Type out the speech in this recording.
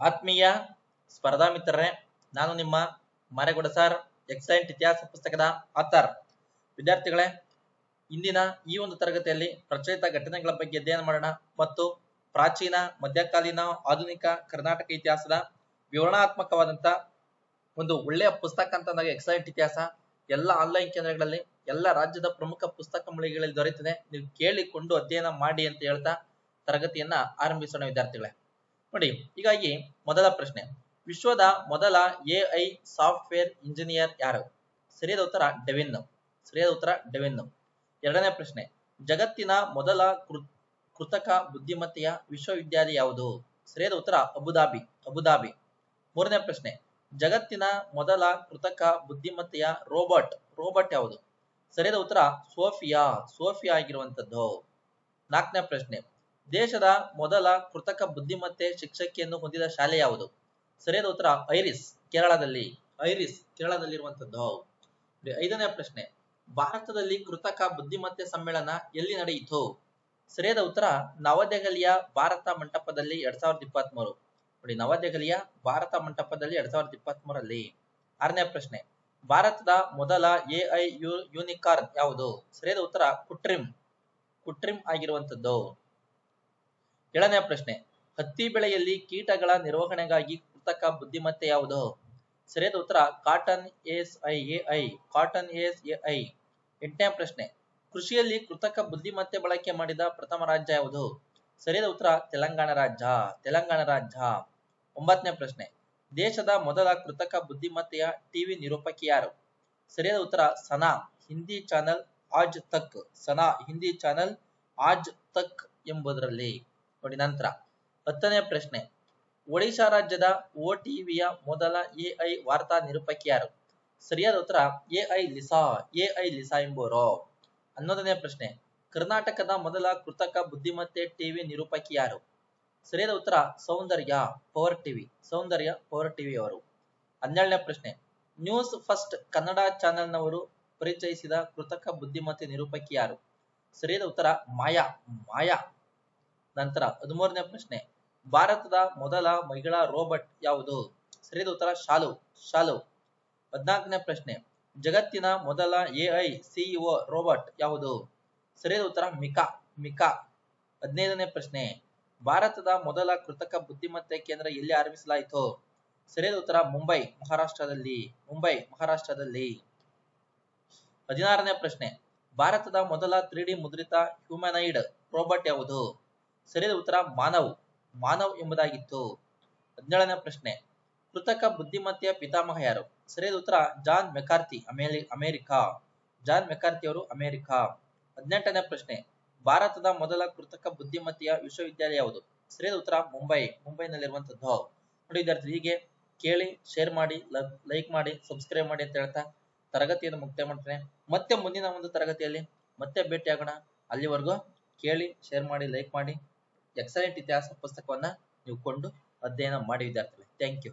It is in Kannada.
ಆತ್ಮೀಯ ಸ್ಪರ್ಧಾ ಮಿತ್ರರೇ, ನಾನು ನಿಮ್ಮ ಮಾರೇಗೌಡ ಸರ್ ಎಕ್ಸಲೆಂಟ್ ಇತಿಹಾಸ ಪುಸ್ತಕದ ಆತರ್ ವಿದ್ಯಾರ್ಥಿಗಳೇ, ಇಂದಿನ ಈ ಒಂದು ತರಗತಿಯಲ್ಲಿ ಪ್ರಚಲಿತ ಘಟನೆಗಳ ಬಗ್ಗೆ ಅಧ್ಯಯನ ಮಾಡೋಣ ಮತ್ತು ಪ್ರಾಚೀನ, ಮಧ್ಯಕಾಲೀನ, ಆಧುನಿಕ ಕರ್ನಾಟಕ ಇತಿಹಾಸದ ವಿವರಣಾತ್ಮಕವಾದಂತ ಒಂದು ಒಳ್ಳೆಯ ಪುಸ್ತಕ ಅಂತ ನನಗೆ ಎಕ್ಸಲೆಂಟ್ ಇತಿಹಾಸ. ಎಲ್ಲ ಆನ್ಲೈನ್ ಕೇಂದ್ರಗಳಲ್ಲಿ, ಎಲ್ಲ ರಾಜ್ಯದ ಪ್ರಮುಖ ಪುಸ್ತಕ ಮಳಿಗೆಗಳಲ್ಲಿ ದೊರೆಯುತ್ತದೆ. ನೀವು ಕೇಳಿಕೊಂಡು ಅಧ್ಯಯನ ಮಾಡಿ ಅಂತ ಹೇಳ್ತಾ ತರಗತಿಯನ್ನ ಆರಂಭಿಸೋಣ ವಿದ್ಯಾರ್ಥಿಗಳೇ. ನೋಡಿ ಹೀಗಾಗಿ ಮೊದಲ ಪ್ರಶ್ನೆ. ವಿಶ್ವದ ಮೊದಲ ಎಐ ಸಾಫ್ಟ್ವೇರ್ ಇಂಜಿನಿಯರ್ ಯಾರು? ಸರಿಯಾದ ಉತ್ತರ ಡೆವಿನ್. ಸರಿಯಾದ ಉತ್ತರ ಡೆವಿನ್. ಎರಡನೇ ಪ್ರಶ್ನೆ. ಜಗತ್ತಿನ ಮೊದಲ ಕೃತಕ ಬುದ್ಧಿಮತ್ತೆಯ ವಿಶ್ವವಿದ್ಯಾಲಯ ಯಾವುದು? ಸರಿಯಾದ ಉತ್ತರ ಅಬುದಾಬಿ. ಅಬುದಾಬಿ. ಮೂರನೇ ಪ್ರಶ್ನೆ. ಜಗತ್ತಿನ ಮೊದಲ ಕೃತಕ ಬುದ್ಧಿಮತ್ತೆಯ ರೋಬೋಟ್ ರೋಬೋಟ್ ಯಾವುದು? ಸರಿಯಾದ ಉತ್ತರ ಸೋಫಿಯಾ. ಸೋಫಿಯಾ ಆಗಿರುವಂತದ್ದು ನಾಲ್ಕನೇ ಪ್ರಶ್ನೆ. ದೇಶದ ಮೊದಲ ಕೃತಕ ಬುದ್ಧಿಮತ್ತೆ ಶಿಕ್ಷಕಿಯನ್ನು ಹೊಂದಿದ ಶಾಲೆ ಯಾವುದು? ಸರಿಯಾದ ಉತ್ತರ, ಐರಿಸ್, ಕೇರಳದಲ್ಲಿ. ಐರಿಸ್ ಕೇರಳದಲ್ಲಿರುವಂತದ್ದು ಐದನೇ ಪ್ರಶ್ನೆ. ಭಾರತದಲ್ಲಿ ಕೃತಕ ಬುದ್ಧಿಮತ್ತೆ ಸಮ್ಮೇಳನ ಎಲ್ಲಿ ನಡೆಯಿತು? ಸರಿಯಾದ ಉತ್ತರ, ನವದೆಹಲಿಯ ಭಾರತ ಮಂಟಪದಲ್ಲಿ ಎರಡ್ ಸಾವಿರದ ಇಪ್ಪತ್ತ್ ಮೂರು ನೋಡಿ, ನವದೆಹಲಿಯ ಭಾರತ ಮಂಟಪದಲ್ಲಿ ಎರಡ್ ಸಾವಿರದ ಇಪ್ಪತ್ತ್ ಮೂರಲ್ಲಿ ಆರನೇ ಪ್ರಶ್ನೆ. ಭಾರತದ ಮೊದಲ ಎಐ ಯು ಯೂನಿಕಾರ್ನ್ ಯಾವುದು? ಸರಿಯಾದ ಉತ್ತರ ಕುಟ್ರಿಮ್ ಕುಟ್ರಿಮ್ ಆಗಿರುವಂತದ್ದು ಏಳನೇ ಪ್ರಶ್ನೆ, ಹತ್ತಿ ಬೆಳೆಯಲ್ಲಿ ಕೀಟಗಳ ನಿರ್ವಹಣೆಗಾಗಿ ಕೃತಕ ಬುದ್ಧಿಮತ್ತೆ ಯಾವುದು? ಸರಿಯಾದ ಉತ್ತರ cotton S I A I cotton S A I ಎಂಟನೇ ಪ್ರಶ್ನೆ, ಕೃಷಿಯಲ್ಲಿ ಕೃತಕ ಬುದ್ಧಿಮತ್ತೆ ಬಳಕೆ ಮಾಡಿದ ಪ್ರಥಮ ರಾಜ್ಯ ಯಾವುದು? ಸರಿಯಾದ ಉತ್ತರ, ತೆಲಂಗಾಣ ರಾಜ್ಯ ತೆಲಂಗಾಣ ರಾಜ್ಯ. ಒಂಬತ್ತನೇ ಪ್ರಶ್ನೆ, ದೇಶದ ಮೊದಲ ಕೃತಕ ಬುದ್ಧಿಮತ್ತೆಯ ಟಿವಿ ನಿರೂಪಕಿ ಯಾರು? ಸರಿಯಾದ ಉತ್ತರ, ಸನಾ, ಹಿಂದಿ ಚಾನೆಲ್ ಆಜ್ ತಕ್. ಸನಾ, ಹಿಂದಿ ಚಾನೆಲ್ ಆಜ್ ತಕ್ ಎಂಬುದರಲ್ಲಿ. ನೋಡಿ, ನಂತರ ಹತ್ತನೇ ಪ್ರಶ್ನೆ. ಒಡಿಶಾ ರಾಜ್ಯದ ಓ ಟಿವಿಯ ಮೊದಲ ಎಐ ವಾರ್ತಾ ನಿರೂಪಕಿ ಯಾರು? ಸರಿಯಾದ ಉತ್ತರ ಎಐ ಲಿಸಾ ಎಐ ಲಿಸಾ ಎಂಬುವರು? ಹನ್ನೊಂದನೇ ಪ್ರಶ್ನೆ. ಕರ್ನಾಟಕದ ಮೊದಲ ಕೃತಕ ಬುದ್ಧಿಮತ್ತೆ ಟಿವಿ ನಿರೂಪಕಿ ಯಾರು? ಸರಿಯಾದ ಉತ್ತರ Soundarya power TV, Soundarya power TV ಅವರು. ಹನ್ನೆರಡನೇ ಪ್ರಶ್ನೆ. ನ್ಯೂಸ್ ಫಸ್ಟ್ ಕನ್ನಡ ಚಾನೆಲ್ನವರು ಪರಿಚಯಿಸಿದ ಕೃತಕ ಬುದ್ಧಿಮತ್ತೆ ನಿರೂಪಕಿ ಯಾರು? ಸರಿಯಾದ ಉತ್ತರ ಮಾಯಾ ಮಾಯಾ. ನಂತರ ಹದಿಮೂರನೇ ಪ್ರಶ್ನೆ, ಭಾರತದ ಮೊದಲ ಮಹಿಳಾ ರೋಬಟ್ ಯಾವುದು? ಸರಿಯಾದ ಉತ್ತರ, ಶಾಲು. ಶಾಲು. ಹದಿನಾಲ್ಕನೇ ಪ್ರಶ್ನೆ, ಜಗತ್ತಿನ ಮೊದಲ ಎಐ ಸಿಇಒ ರೋಬಟ್ ಯಾವುದು? ಸರಿಯಾದ ಉತ್ತರ, ಮಿಕಾ. ಮಿಕಾ. ಹದಿನೈದನೇ ಪ್ರಶ್ನೆ, ಭಾರತದ ಮೊದಲ ಕೃತಕ ಬುದ್ಧಿಮತ್ತೆ ಕೇಂದ್ರ ಎಲ್ಲಿ ಆರಂಭಿಸಲಾಯಿತು? ಸರಿಯಾದ ಉತ್ತರ, ಮುಂಬೈ, ಮಹಾರಾಷ್ಟ್ರದಲ್ಲಿ. ಮುಂಬೈ, ಮಹಾರಾಷ್ಟ್ರದಲ್ಲಿ. ಹದಿನಾರನೇ ಪ್ರಶ್ನೆ, ಭಾರತದ ಮೊದಲ ತ್ರೀ ಡಿ ಮುದ್ರಿತ ಹ್ಯೂಮನೈಡ್ ರೋಬಟ್ ಯಾವುದು? ಸರಿಯಾದ ಉತ್ತರ ಮಾನವ್. ಮಾನವ್ ಎಂಬುದಾಗಿತ್ತು. ಹದಿನೇಳನೇ ಪ್ರಶ್ನೆ. ಕೃತಕ ಬುದ್ಧಿಮತ್ತೆಯ ಪಿತಾಮಹ ಯಾರು? ಸರಿಯಾದ ಉತ್ತರ ಜಾನ್ ಮೆಕಾರ್ತಿ ಅಮೇಲಿ, ಅಮೆರಿಕಾ. ಜಾನ್ ಮೆಕಾರ್ತಿ ಅವರು ಅಮೆರಿಕ. ಹದಿನೆಂಟನೇ ಪ್ರಶ್ನೆ. ಭಾರತದ ಮೊದಲ ಕೃತಕ ಬುದ್ಧಿಮತ್ತೆಯ ವಿಶ್ವವಿದ್ಯಾಲಯ ಯಾವುದು? ಸರಿಯಾದ ಉತ್ತರ ಮುಂಬೈ. ಮುಂಬೈನಲ್ಲಿರುವಂತದ್ದು. ನೋಡಿ ವಿದ್ಯಾರ್ಥಿ ಹೀಗೆ ಕೇಳಿ ಶೇರ್ ಮಾಡಿ ಲೈಕ್ ಮಾಡಿ ಸಬ್ಸ್ಕ್ರೈಬ್ ಮಾಡಿ ಅಂತ ಹೇಳ್ತಾ ತರಗತಿಯನ್ನು ಮುಕ್ತಾಯ ಮಾಡ್ತೇನೆ. ಮತ್ತೆ ಮುಂದಿನ ಒಂದು ತರಗತಿಯಲ್ಲಿ ಮತ್ತೆ ಭೇಟಿಯಾಗೋಣ. ಅಲ್ಲಿವರೆಗೂ ಕೇಳಿ ಶೇರ್ ಮಾಡಿ ಲೈಕ್ ಮಾಡಿ. ಎಕ್ಸಲೆಂಟ್ ಇತಿಹಾಸ ಪುಸ್ತಕವನ್ನ ನೀವು ಕೊಂಡು ಅಧ್ಯಯನ ಮಾಡಿ ವಿದ್ಯಾರ್ಥಿಗಳೇ. Thank you